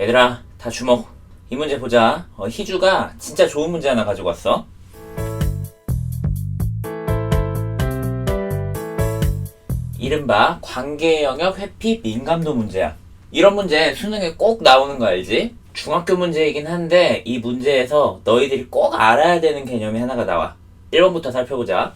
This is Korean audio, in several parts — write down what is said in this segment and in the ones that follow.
얘들아, 다 주목. 이 문제 보자. 어, 희주가 진짜 좋은 문제 하나 가지고 왔어. 이른바 관계 영역 회피 민감도 문제야. 이런 문제 수능에 꼭 나오는 거 알지? 중학교 문제이긴 한데 이 문제에서 너희들이 꼭 알아야 되는 개념이 하나가 나와. 1번부터 살펴보자.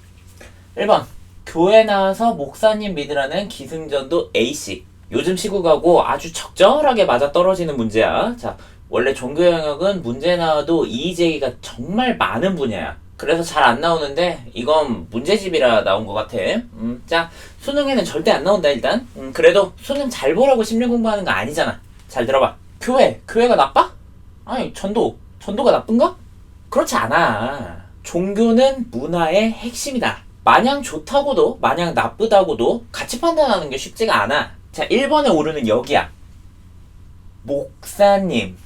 1번. 교회 나와서 목사님 믿으라는 기승전도 A씨. 요즘 시국하고 아주 적절하게 맞아 떨어지는 문제야. 자, 원래 종교 영역은 문제 나와도 이의 제기가 정말 많은 분야야. 그래서 잘 안 나오는데 이건 문제집이라 나온 것 같아. 음, 자, 수능에는 절대 안 나온다 일단. 음, 그래도 수능 잘 보라고 심리 공부하는 거 아니잖아. 잘 들어봐. 교회, 교회가 나빠? 아니 전도, 전도가 나쁜가? 그렇지 않아. 종교는 문화의 핵심이다. 마냥 좋다고도 마냥 나쁘다고도 같이 판단하는 게 쉽지가 않아. 자, 1번에 오르는 여기야. 목사님.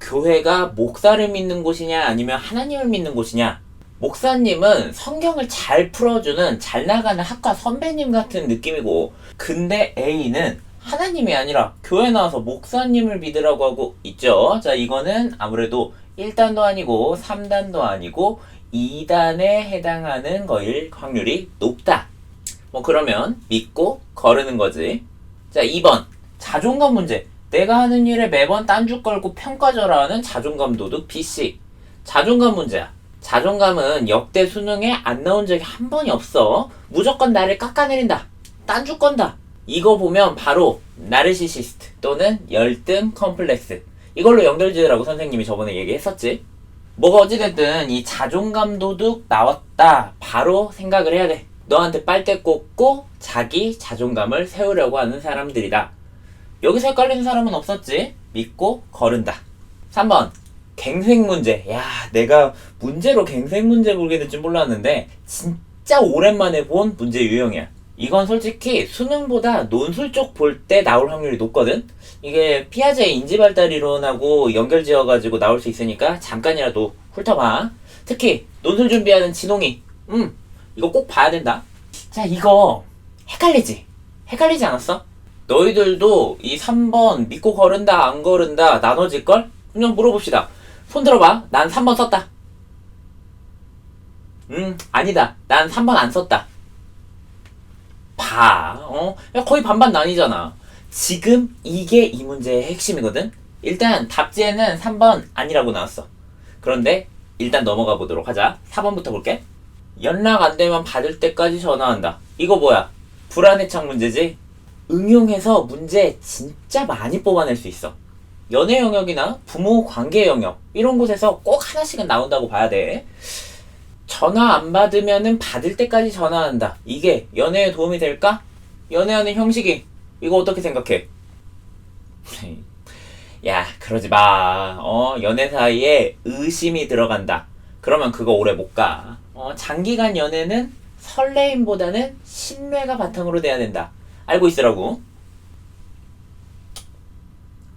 교회가 목사를 믿는 곳이냐 아니면 하나님을 믿는 곳이냐? 목사님은 성경을 잘 풀어주는 잘 나가는 학과 선배님 같은 느낌이고, 근데 A는 하나님이 아니라 교회 나와서 목사님을 믿으라고 하고 있죠. 자, 이거는 아무래도 1단도 아니고 3단도 아니고 2단에 해당하는 거일 확률이 높다. 뭐 그러면 믿고 거르는 거지. 자, 2번. 자존감 문제. 내가 하는 일에 매번 딴죽 걸고 평가절하 하는 자존감 도둑 BC. 자존감 문제야. 자존감은 역대 수능에 안 나온 적이 한 번이 없어. 무조건 나를 깎아내린다. 딴죽 건다. 이거 보면 바로 나르시시스트 또는 열등 컴플렉스. 이걸로 연결지으라고 선생님이 저번에 얘기했었지. 뭐가 어찌됐든 이 자존감 도둑 나왔다. 바로 생각을 해야 돼. 너한테 빨대 꽂고 자기 자존감을 세우려고 하는 사람들이다. 여기서 헷갈리는 사람은 없었지? 믿고 거른다. 3번. 갱생 문제. 야, 내가 문제로 갱생 문제 보게 될 줄 몰랐는데, 진짜 오랜만에 본 문제 유형이야. 이건 솔직히 수능보다 논술 쪽 볼 때 나올 확률이 높거든? 이게 피아제 인지발달 이론하고 연결 지어가지고 나올 수 있으니까 잠깐이라도 훑어봐. 특히 논술 준비하는 진홍이. 음, 이거 꼭 봐야 된다. 자, 이거 헷갈리지? 헷갈리지 않았어? 너희들도 이 3번 믿고 거른다 안 거른다 나눠질걸? 그냥 물어봅시다. 손 들어봐. 난 3번 썼다. 음, 아니다. 난 3번 안 썼다. 봐. 어? 야, 거의 반반 나뉘잖아. 지금 이게 이 문제의 핵심이거든? 일단 답지에는 3번 아니라고 나왔어. 그런데 일단 넘어가 보도록 하자. 4번부터 볼게. 연락 안 되면 받을 때까지 전화한다. 이거 뭐야? 불안해창 문제지? 응용해서 문제 진짜 많이 뽑아낼 수 있어. 연애 영역이나 부모 관계 영역 이런 곳에서 꼭 하나씩은 나온다고 봐야 돼. 전화 안 받으면은 받을 때까지 전화한다. 이게 연애에 도움이 될까? 연애하는 형식이 이거 어떻게 생각해? 야, 그러지 마. 어, 연애 사이에 의심이 들어간다. 그러면 그거 오래 못 가. 어, 장기간 연애는 설레임보다는 신뢰가 바탕으로 돼야 된다. 알고 있으라고.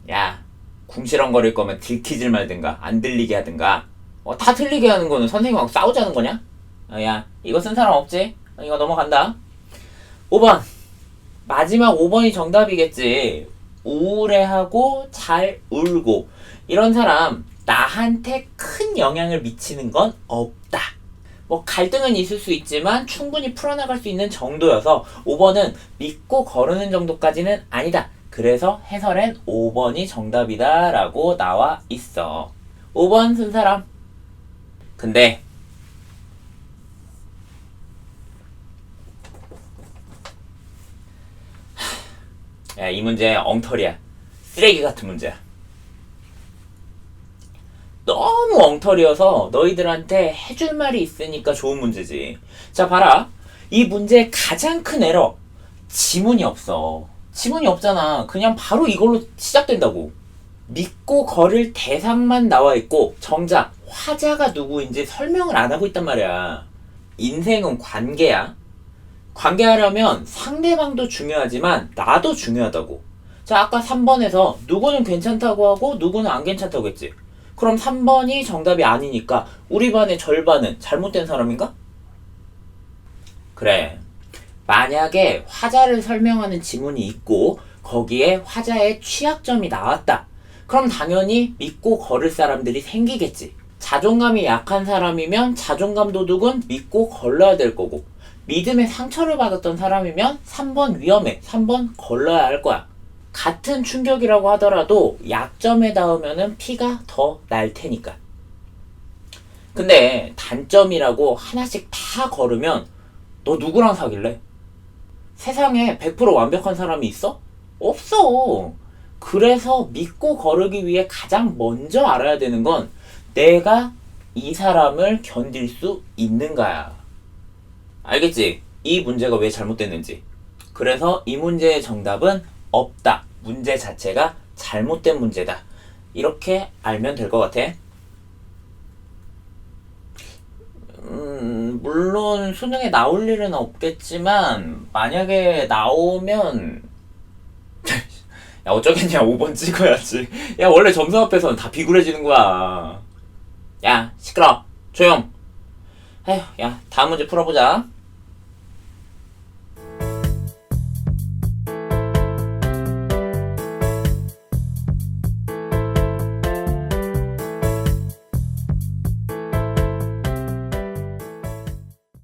야, 궁시렁거릴 거면 들키질 말든가, 안 들리게 하든가. 어, 다 들리게 하는 거는 선생님하고 싸우자는 거냐? 어, 야, 이거 쓴 사람 없지? 어, 이거 넘어간다. 5번. 마지막 5번이 정답이겠지. 우울해하고 잘 울고. 이런 사람, 나한테 큰 영향을 미치는 건 없다. 뭐 갈등은 있을 수 있지만 충분히 풀어나갈 수 있는 정도여서 5번은 믿고 거르는 정도까지는 아니다. 그래서 해설엔 5번이 정답이다 라고 나와 있어. 5번 쓴 사람. 근데 하, 야, 이 문제 엉터리야. 쓰레기 같은 문제야. 엉터리여서 너희들한테 해줄 말이 있으니까 좋은 문제지. 자, 봐라. 이 문제의 가장 큰 에러. 지문이 없어. 지문이 없잖아. 그냥 바로 이걸로 시작된다고. 믿고 걸을 대상만 나와 있고, 정작 화자가 누구인지 설명을 안 하고 있단 말이야. 인생은 관계야. 관계하려면 상대방도 중요하지만 나도 중요하다고. 자, 아까 3번에서 누구는 괜찮다고 하고 누구는 안 괜찮다고 했지. 그럼 3번이 정답이 아니니까 우리 반의 절반은 잘못된 사람인가? 그래. 만약에 화자를 설명하는 지문이 있고 거기에 화자의 취약점이 나왔다. 그럼 당연히 믿고 걸을 사람들이 생기겠지. 자존감이 약한 사람이면 자존감 도둑은 믿고 걸러야 될 거고, 믿음의 상처를 받았던 사람이면 3번 위험해, 3번 걸러야 할 거야. 같은 충격이라고 하더라도 약점에 닿으면은 피가 더 날 테니까. 근데 단점이라고 하나씩 다 걸으면 너 누구랑 사귈래? 세상에 100% 완벽한 사람이 있어? 없어. 그래서 믿고 거르기 위해 가장 먼저 알아야 되는 건 내가 이 사람을 견딜 수 있는가야. 알겠지? 이 문제가 왜 잘못됐는지. 그래서 이 문제의 정답은 없다. 문제 자체가 잘못된 문제다. 이렇게 알면 될 것 같아. 음, 물론 수능에 나올 일은 없겠지만 만약에 나오면 야 어쩌겠냐 5번 찍어야지. 야 원래 점수 앞에서는 다 비굴해지는 거야. 야 시끄러. 조용. 에휴 야 다음 문제 풀어보자